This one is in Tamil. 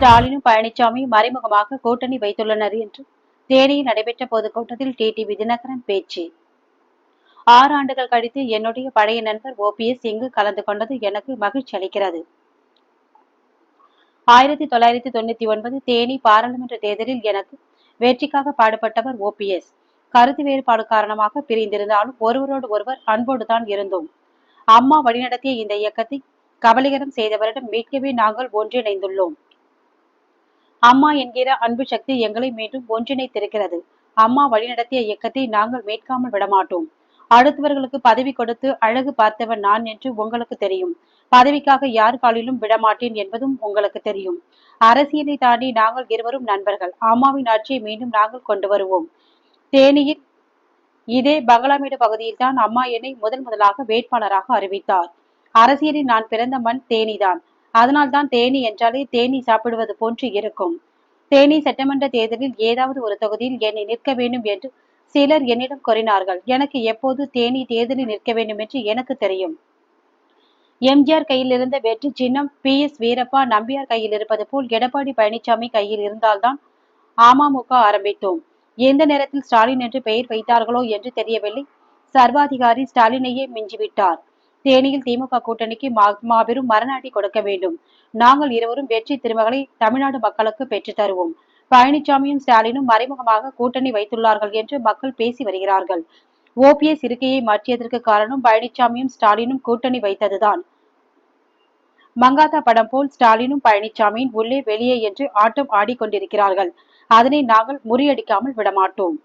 ஸ்டாலினும் பழனிசாமியும் மறைமுகமாக கூட்டணி வைத்துள்ளனர் என்று தேனியில் நடைபெற்ற பொதுக்கூட்டத்தில் டிடிவி தினகரன் பேச்சு. ஆறு ஆண்டுகள் கழித்து என்னுடைய பழைய நண்பர் ஓபிஎஸ் இங்கு கலந்து கொண்டது எனக்கு மகிழ்ச்சி அளிக்கிறது. ஆயிரத்தி தொள்ளாயிரத்தி தொண்ணூத்தி ஒன்பது தேனி பாராளுமன்ற தேர்தலில் எனக்கு வெற்றிக்காக பாடுபட்டவர் ஓபிஎஸ் கருத்து வேறுபாடு காரணமாக பிரிந்திருந்தாலும் ஒருவரோடு ஒருவர் அன்போடுதான் இருந்தோம். அம்மா வழிநடத்திய இந்த இயக்கத்தை கபலீகரம் செய்தவரிடம் மீட்கவே நாங்கள் ஒன்றிணைந்துள்ளோம். அம்மா என்கிற அன்பு சக்தி எங்களை மீண்டும் ஒன்றிணைத்திருக்கிறது. அம்மா வழிநடத்திய இயக்கத்தை நாங்கள் மீட்காமல் விடமாட்டோம். அடுத்தவர்களுக்கு பதவி கொடுத்து அழகு பார்த்தவன் நான் என்று உங்களுக்கு தெரியும். பதவிக்காக யார் காலிலும் விடமாட்டேன் என்பதும் உங்களுக்கு தெரியும். அரசியலை தாண்டி நாங்கள் இருவரும் நண்பர்கள். அம்மாவின் ஆட்சியை மீண்டும் நாங்கள் கொண்டு வருவோம். தேனியில் இதே பங்களாமேடு பகுதியில் தான் அம்மா என்னை முதல் முதலாக வேட்பாளராக அறிவித்தார். அரசியலில் நான் பிறந்த மண் தேனிதான். அதனால்தான் தேனி என்றாலே தேனி சாப்பிடுவது போன்று இருக்கும். தேனி சட்டமன்ற தேர்தலில் ஏதாவது ஒரு தொகுதியில் என்னை நிற்க வேண்டும் என்று சிலர் என்னிடம் கூறினார்கள். எனக்கு எப்போது தேனி தேர்தலில் நிற்க வேண்டும் என்று எனக்கு தெரியும். எம்ஜிஆர் கையில் இருந்த வெற்றி சின்னம் பி எஸ் வீரப்பா நம்பியார் கையில் இருப்பது போல் எடப்பாடி பழனிசாமி கையில் இருந்தால்தான் அமமுக ஆரம்பித்தோம். எந்த நேரத்தில் ஸ்டாலின் என்று பெயர் வைத்தார்களோ என்று தெரியவில்லை. சர்வாதிகாரி ஸ்டாலினையே மிஞ்சிவிட்டார். தேனியில் திமுக கூட்டணிக்கு மாபெரும் மரணாடி கொடுக்க வேண்டும். நாங்கள் இருவரும் வெற்றி திருமகளை தமிழ்நாடு மக்களுக்கு பெற்று தருவோம். பழனிசாமியும் ஸ்டாலினும் மறைமுகமாக கூட்டணி வைத்துள்ளார்கள் என்று மக்கள் பேசி வருகிறார்கள். ஓபிஎஸ் இருக்கையை மாற்றியதற்கு காரணம் பழனிசாமியும் ஸ்டாலினும் கூட்டணி வைத்ததுதான். மங்காத்தா படம் போல் ஸ்டாலினும் பழனிசாமியின் உள்ளே வெளியே என்று ஆட்டம் ஆடிக்கொண்டிருக்கிறார்கள். அதனை நாங்கள் முறியடிக்காமல் விடமாட்டோம்.